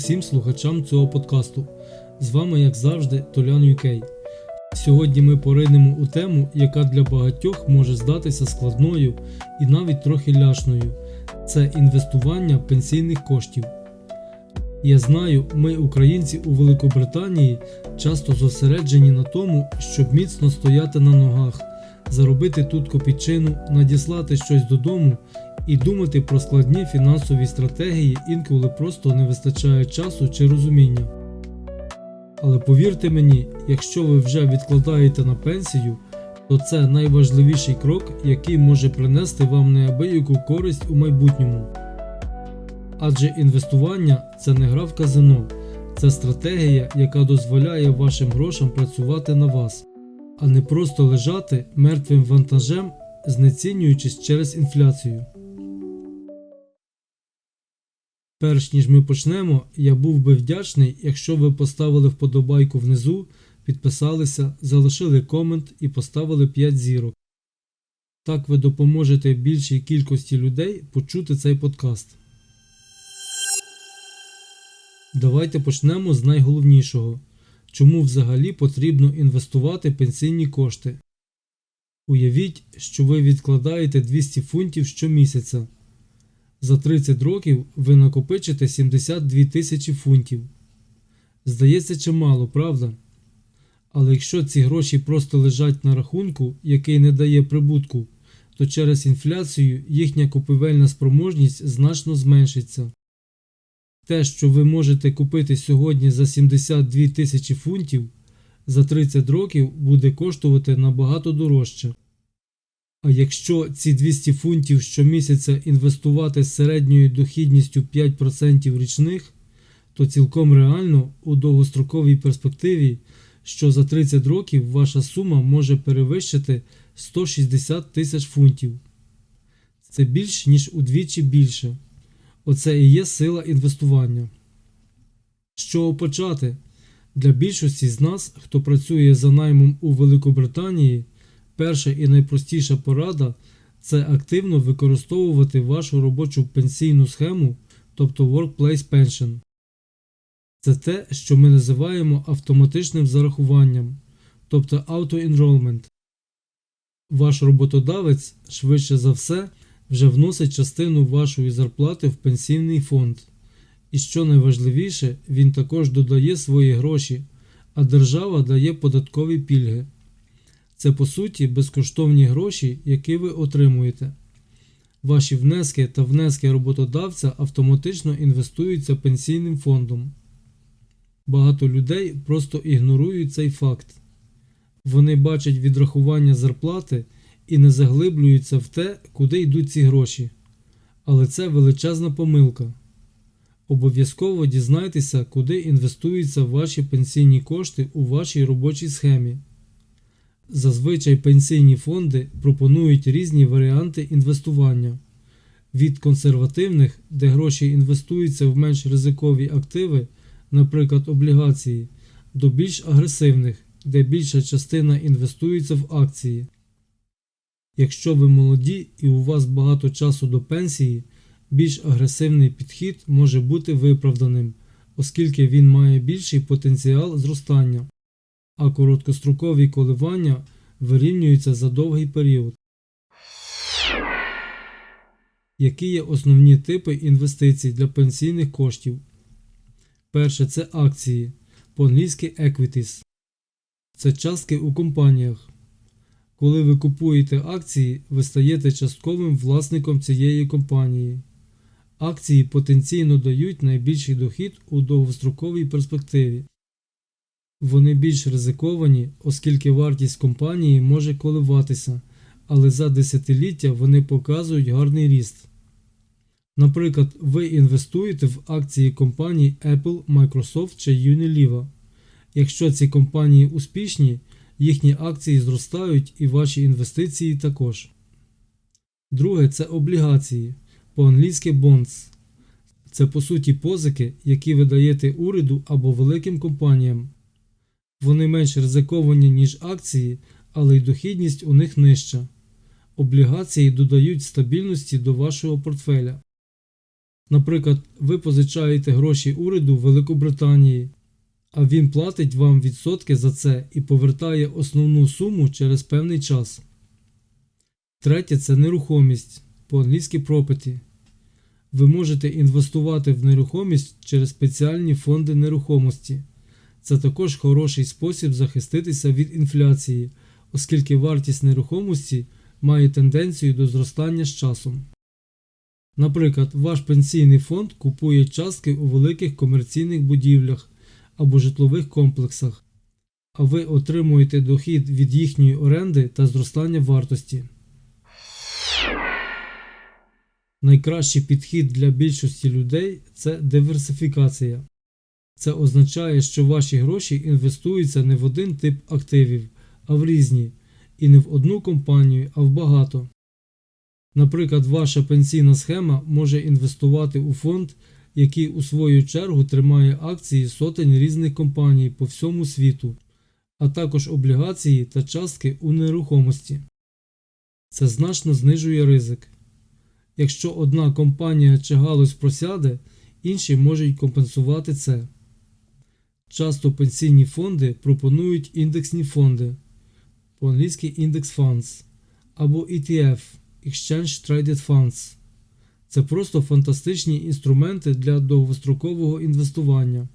усім слухачам цього подкасту. З вами, як завжди, Толян UK. Сьогодні ми поринемо у тему, яка для багатьох може здатися складною і навіть трохи ляшною. Це інвестування пенсійних коштів. Я знаю, ми, українці у Великобританії, часто зосереджені на тому, щоб міцно стояти на ногах, заробити тут копійчину, надіслати щось додому і думати про складні фінансові стратегії інколи просто не вистачає часу чи розуміння. Але повірте мені, якщо ви вже відкладаєте на пенсію, то це найважливіший крок, який може принести вам неабияку користь у майбутньому. Адже інвестування це не гра в казино, це стратегія, яка дозволяє вашим грошам працювати на вас, а не просто лежати мертвим вантажем, знецінюючись через інфляцію. Перш ніж ми почнемо, я був би вдячний, якщо ви поставили вподобайку внизу, підписалися, залишили комент і поставили 5 зірок. Так ви допоможете більшій кількості людей почути цей подкаст. Давайте почнемо з найголовнішого чому взагалі потрібно інвестувати пенсійні кошти. Уявіть, що ви відкладаєте 200 фунтів щомісяця. За 30 років ви накопичите 72 тисячі фунтів. Здається, чимало, правда? Але якщо ці гроші просто лежать на рахунку, який не дає прибутку, то через інфляцію їхня купівельна спроможність значно зменшиться. Те, що ви можете купити сьогодні за 72 тисячі фунтів, за 30 років буде коштувати набагато дорожче. А якщо ці 200 фунтів щомісяця інвестувати з середньою дохідністю 5% річних, то цілком реально у довгостроковій перспективі, що за 30 років ваша сума може перевищити 160 тисяч фунтів. Це більш ніж удвічі більше. Оце і є сила інвестування. З чого почати? Для більшості з нас, хто працює за наймом у Великобританії, перша і найпростіша порада це активно використовувати вашу робочу пенсійну схему, тобто Workplace Pension. Це те, що ми називаємо автоматичним зарахуванням, тобто Auto-Enrollment. Ваш роботодавець, швидше за все, вже вносить частину вашої зарплати в пенсійний фонд. І що найважливіше, він також додає свої гроші, а держава дає податкові пільги. Це по суті безкоштовні гроші, які ви отримуєте. Ваші внески та внески роботодавця автоматично інвестуються пенсійним фондом. Багато людей просто ігнорують цей факт. Вони бачать відрахування зарплати і не заглиблюються в те, куди йдуть ці гроші. Але це величезна помилка. Обов'язково дізнайтеся, куди інвестуються ваші пенсійні кошти у вашій робочій схемі. Зазвичай пенсійні фонди пропонують різні варіанти інвестування від консервативних, де гроші інвестуються в менш ризикові активи, наприклад, облігації, до більш агресивних, де більша частина інвестується в акції. Якщо ви молоді і у вас багато часу до пенсії, більш агресивний підхід може бути виправданим, оскільки він має більший потенціал зростання, а короткострокові коливання вирівнюються за довгий період. Які є основні типи інвестицій для пенсійних коштів? Перше це акції, по-англійськи equities. Це частки у компаніях. Коли ви купуєте акції, ви стаєте частковим власником цієї компанії. Акції потенційно дають найбільший дохід у довгостроковій перспективі. Вони більш ризиковані, оскільки вартість компанії може коливатися, але за десятиліття вони показують гарний ріст. Наприклад, ви інвестуєте в акції компаній Apple, Microsoft чи Unilever. Якщо ці компанії успішні, їхні акції зростають і ваші інвестиції також. Друге це облігації, по-англійськи bonds. Це по суті позики, які ви даєте уряду або великим компаніям. Вони менш ризиковані, ніж акції, але й дохідність у них нижча. Облігації додають стабільності до вашого портфеля. Наприклад, ви позичаєте гроші уряду Великобританії, а він платить вам відсотки за це і повертає основну суму через певний час. Третє це нерухомість, по-англійськи property. Ви можете інвестувати в нерухомість через спеціальні фонди нерухомості. Це також хороший спосіб захиститися від інфляції, оскільки вартість нерухомості має тенденцію до зростання з часом. Наприклад, ваш пенсійний фонд купує частки у великих комерційних будівлях або житлових комплексах, а ви отримуєте дохід від їхньої оренди та зростання вартості. Найкращий підхід для більшості людей це диверсифікація. Це означає, що ваші гроші інвестуються не в один тип активів, а в різні, і не в одну компанію, а в багато. Наприклад, ваша пенсійна схема може інвестувати у фонд, який у свою чергу тримає акції сотень різних компаній по всьому світу, а також облігації та частки у нерухомості. Це значно знижує ризик. Якщо одна компанія чи галузь просяде, інші можуть компенсувати це. Часто пенсійні фонди пропонують індексні фонди, по-англійськи Index Funds, або ETF Exchange Traded Funds. Це просто фантастичні інструменти для довгострокового інвестування.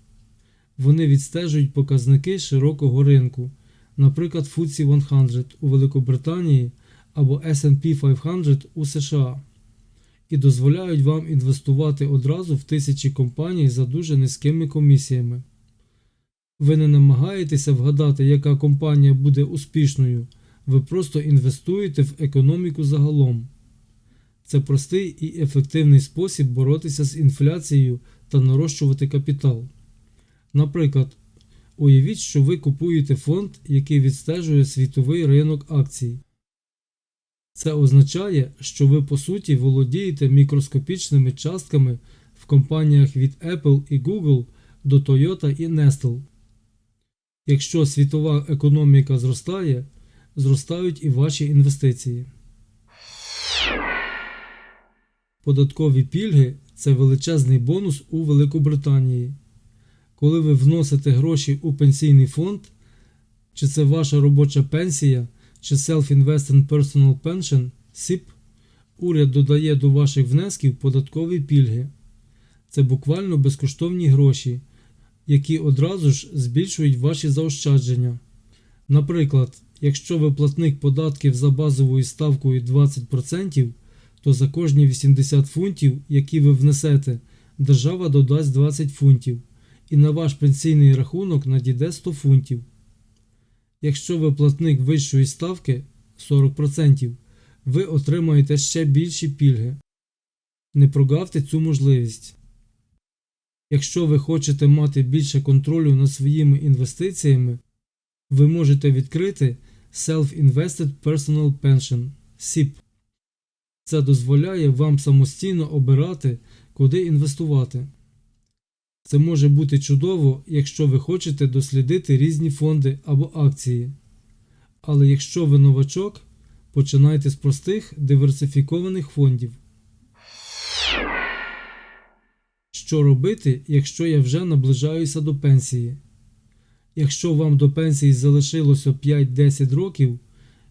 Вони відстежують показники широкого ринку, наприклад, FTSE 100 у Великобританії або SP 500 у США, і дозволяють вам інвестувати одразу в тисячі компаній за дуже низькими комісіями. Ви не намагаєтеся вгадати, яка компанія буде успішною, ви просто інвестуєте в економіку загалом. Це простий і ефективний спосіб боротися з інфляцією та нарощувати капітал. Наприклад, уявіть, що ви купуєте фонд, який відстежує світовий ринок акцій. Це означає, що ви по суті володієте мікроскопічними частками в компаніях від Apple і Google до Toyota і Nestle. Якщо світова економіка зростає, зростають і ваші інвестиції. Податкові пільги це величезний бонус у Великобританії. Коли ви вносите гроші у пенсійний фонд, чи це ваша робоча пенсія, чи Self-Invested Personal Pension SIP, уряд додає до ваших внесків податкові пільги. Це буквально безкоштовні гроші, які одразу ж збільшують ваші заощадження. Наприклад, якщо ви платник податків за базовою ставкою 20%, то за кожні 80 фунтів, які ви внесете, держава додасть 20 фунтів, і на ваш пенсійний рахунок надійде 100 фунтів. Якщо ви платник вищої ставки 40%, ви отримаєте ще більші пільги. Не прогавте цю можливість. Якщо ви хочете мати більше контролю над своїми інвестиціями, ви можете відкрити Self-Invested Personal Pension SIP. Це дозволяє вам самостійно обирати, куди інвестувати. Це може бути чудово, якщо ви хочете дослідити різні фонди або акції. Але якщо ви новачок, починайте з простих диверсифікованих фондів. Що робити, якщо я вже наближаюся до пенсії? Якщо вам до пенсії залишилося 5-10 років,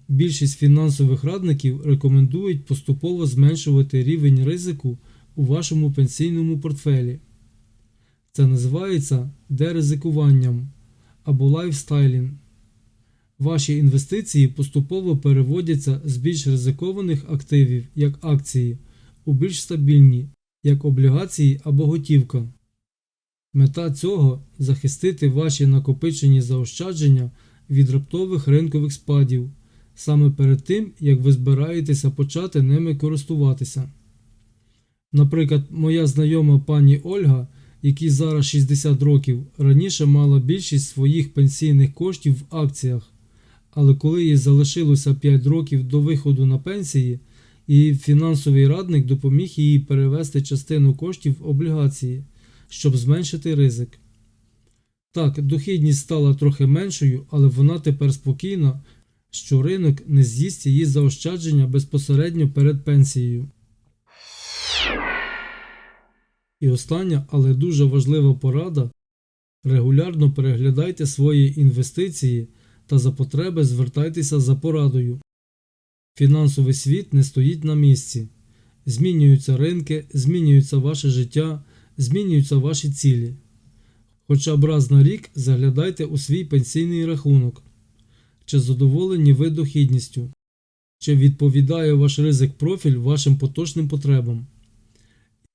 більшість фінансових радників рекомендують поступово зменшувати рівень ризику у вашому пенсійному портфелі. Це називається деризикуванням або лайфстайлінг. Ваші інвестиції поступово переводяться з більш ризикованих активів, як акції, у більш стабільні, як облігації або готівка. Мета цього захистити ваші накопичені заощадження від раптових ринкових спадів саме перед тим, як ви збираєтеся почати ними користуватися. Наприклад, моя знайома пані Ольга, якій зараз 60 років, раніше мала більшість своїх пенсійних коштів в акціях, але коли їй залишилося 5 років до виходу на пенсії, її фінансовий радник допоміг їй перевести частину коштів в облігації, щоб зменшити ризик. Так, дохідність стала трохи меншою, але вона тепер спокійна, що ринок не з'їсть її заощадження безпосередньо перед пенсією. І остання, але дуже важлива порада регулярно переглядайте свої інвестиції та за потреби звертайтеся за порадою. Фінансовий світ не стоїть на місці. Змінюються ринки, змінюється ваше життя, змінюються ваші цілі. Хоча б раз на рік заглядайте у свій пенсійний рахунок. Чи задоволені ви дохідністю? Чи відповідає ваш ризик профіль вашим поточним потребам?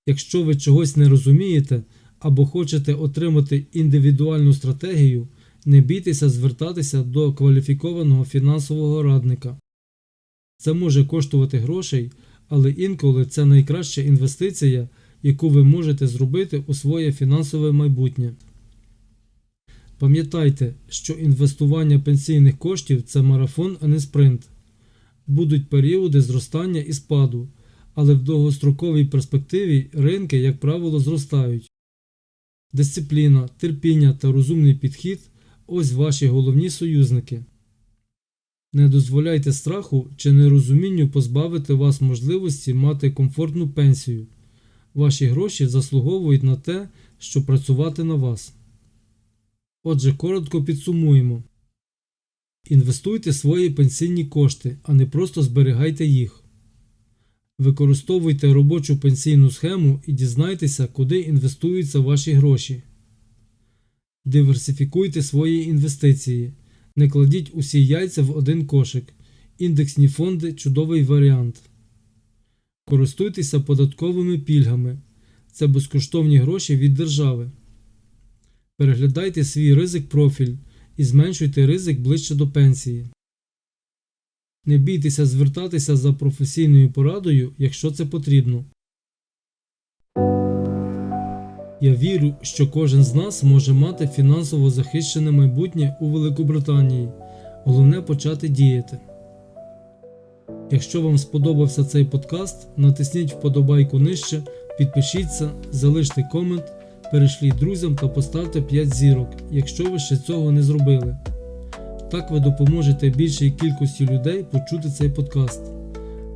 Якщо ви чогось не розумієте або хочете отримати індивідуальну стратегію, не бійтеся звертатися до кваліфікованого фінансового радника. Це може коштувати грошей, але інколи це найкраща інвестиція, яку ви можете зробити у своє фінансове майбутнє. Пам'ятайте, що інвестування пенсійних коштів це марафон, а не спринт. Будуть періоди зростання і спаду, але в довгостроковій перспективі ринки, як правило, зростають. Дисципліна, терпіння та розумний підхід ось ваші головні союзники. Не дозволяйте страху чи нерозумінню позбавити вас можливості мати комфортну пенсію. Ваші гроші заслуговують на те, щоб працювати на вас. Отже, коротко підсумуємо. Інвестуйте свої пенсійні кошти, а не просто зберігайте їх. Використовуйте робочу пенсійну схему і дізнайтеся, куди інвестуються ваші гроші. Диверсифікуйте свої інвестиції. Не кладіть усі яйця в один кошик. Індексні фонди чудовий варіант. Користуйтеся податковими пільгами. Це безкоштовні гроші від держави. Переглядайте свій ризик профіль і зменшуйте ризик ближче до пенсії. Не бійтеся звертатися за професійною порадою, якщо це потрібно. Я вірю, що кожен з нас може мати фінансово захищене майбутнє у Великобританії. Головне почати діяти. Якщо вам сподобався цей подкаст, натисніть вподобайку нижче, підпишіться, залиште комент, перешліть друзям та поставте 5 зірок, якщо ви ще цього не зробили. Так ви допоможете більшій кількості людей почути цей подкаст.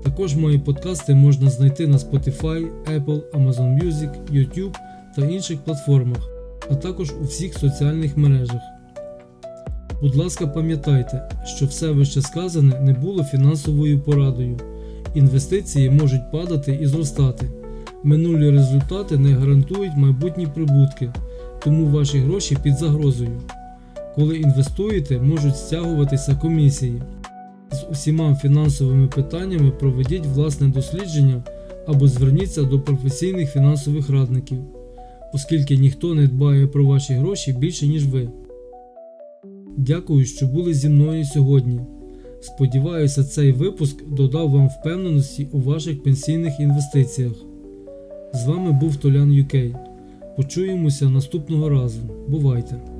Також мої подкасти можна знайти на Spotify, Apple, Amazon Music, YouTube та інших платформах, а також у всіх соціальних мережах. Будь ласка, пам'ятайте, що все вище сказане не було фінансовою порадою. Інвестиції можуть падати і зростати. Минулі результати не гарантують майбутні прибутки, тому ваші гроші під загрозою. Коли інвестуєте, можуть стягуватися комісії. З усіма фінансовими питаннями проведіть власне дослідження або зверніться до професійних фінансових радників, оскільки ніхто не дбає про ваші гроші більше, ніж ви. Дякую, що були зі мною сьогодні. Сподіваюся, цей випуск додав вам впевненості у ваших пенсійних інвестиціях. З вами був Толян UK. Почуємося наступного разу. Бувайте!